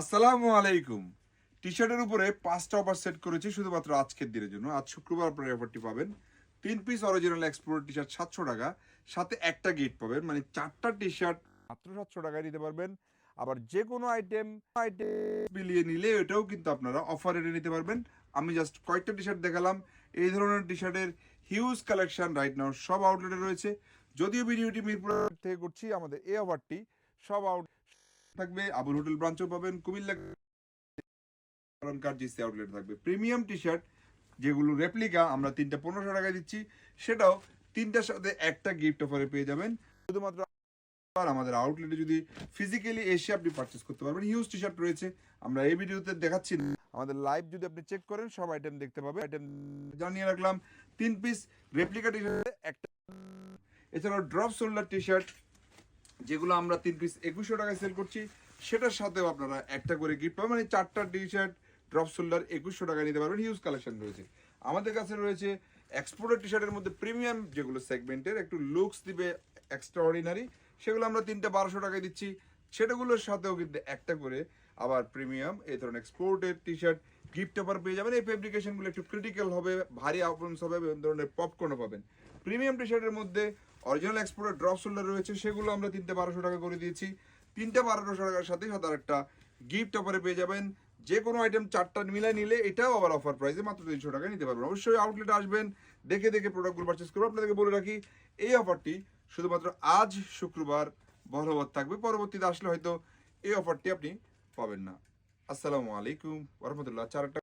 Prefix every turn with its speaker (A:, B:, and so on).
A: আসসালামু আলাইকুম। টি শার্টের উপরে পাঁচটা অফার সেট করেছি শুধুমাত্র আজকের দিনের জন্য। আজ শুক্রবার আপনার অফারটি পাবেন। তিন piece original export T shirt সাতশো টাকা। সাথে একটা গিফট পাবেন মানে চারটা টি শার্ট মাত্র সাতশো টাকায় নিতে পারবেন। আবার যে কোনো আইটেম আইটেম মিলিয়ে নিলে এটাও কিন্তু আপনারা অফার রেটে নিতে পারবেন। আমি জাস্ট কয়েকটা টি শার্ট দেখালাম। এই ধরনের টি শার্টের হিউজ কালেকশন রাইট নাও সব আউটলেটে রয়েছে। যদিও ভিডিওটি মিরপুর থেকে করছি, আমাদের এই অফারটি সব আউট থাকবে, আবুল হোটেল ব্রাঞ্চও পাবেন, কুমিল্লা আউটলেট থাকবে। প্রিমিয়াম টি শার্ট যেগুলো রেপ্লিকা আমরা তিনটা পনেরোশো টাকায় দিচ্ছি, সেটাও তিনটার সাথে একটা গিফট অফারে পেয়ে যাবেন। শুধুমাত্র আমাদের আউটলেটে যদি ফিজিক্যালি এসে আপনি পারচেস করতে পারবেন হিউজ টি শার্ট রয়েছে, আমরা এই ভিডিওতে দেখাচ্ছি না। আমাদের লাইভ যদি আপনি চেক করেন, সব আইটেম দেখতে পাবেন। আইটেম জানিয়ে রাখলাম, তিন পিস রেপ্লিকা টি শার্ট একটা এছাড়াও ড্রপ শোল্ডার টি শার্ট যেগুলো আমরা তিন পিস একুশশো টাকায় সেল করছি, সেটার সাথেও আপনারা একটা করে গিফট পাবেন। মানে চারটা টি শার্ট ড্রপ শোল্ডার একুশশো টাকায় নিতে পারবেন। হিউজ কালেকশন রয়েছে। আমাদের কাছে রয়েছে এক্সপোর্টের টি শার্টের মধ্যে প্রিমিয়াম যেগুলো সেগমেন্টের একটু লুকস দিবে এক্সট্রা অর্ডিনারি সেগুলো আমরা তিনটা বারোশো টাকায় দিচ্ছি। সেটাগুলোর সাথেও কিন্তু একটা করে আবার প্রিমিয়াম এই ধরনের এক্সপোর্টের টি শার্ট গিফট অফার পেয়ে যাবেন। এই ফেব্রিকেশনগুলো একটু ক্রিটিক্যাল হবে, ভারী আপন্স হবে এবং ধরনের পপকর্নও পাবেন। প্রিমিয়াম টি শার্টের মধ্যে অরিজিনাল এক্সপোর্টের ড্রপ শোল্ডার রয়েছে, সেগুলো আমরা তিনটে বারোশো টাকা করে দিয়েছি। তিনটে বারোশো টাকার সাথে সাথে একটা গিফট অফারে পেয়ে যাবেন। যে কোনো আইটেম চারটা মিলাই নিলে এটাও আবার অফার প্রাইসে মাত্র তিনশো টাকা নিতে পারবেন। অবশ্যই আউটলেটে আসবেন, দেখে দেখে প্রোডাক্টগুলো পারচেস করবেন আপনাদেরকে বলে রাখি, এই অফারটি শুধুমাত্র আজ শুক্রবার বলবৎ থাকবে। পরবর্তীতে আসলে হয়তো এই অফারটি আপনি পাবেন না। আসসালামু আলাইকুম রহমতুল্লাহ। চারটা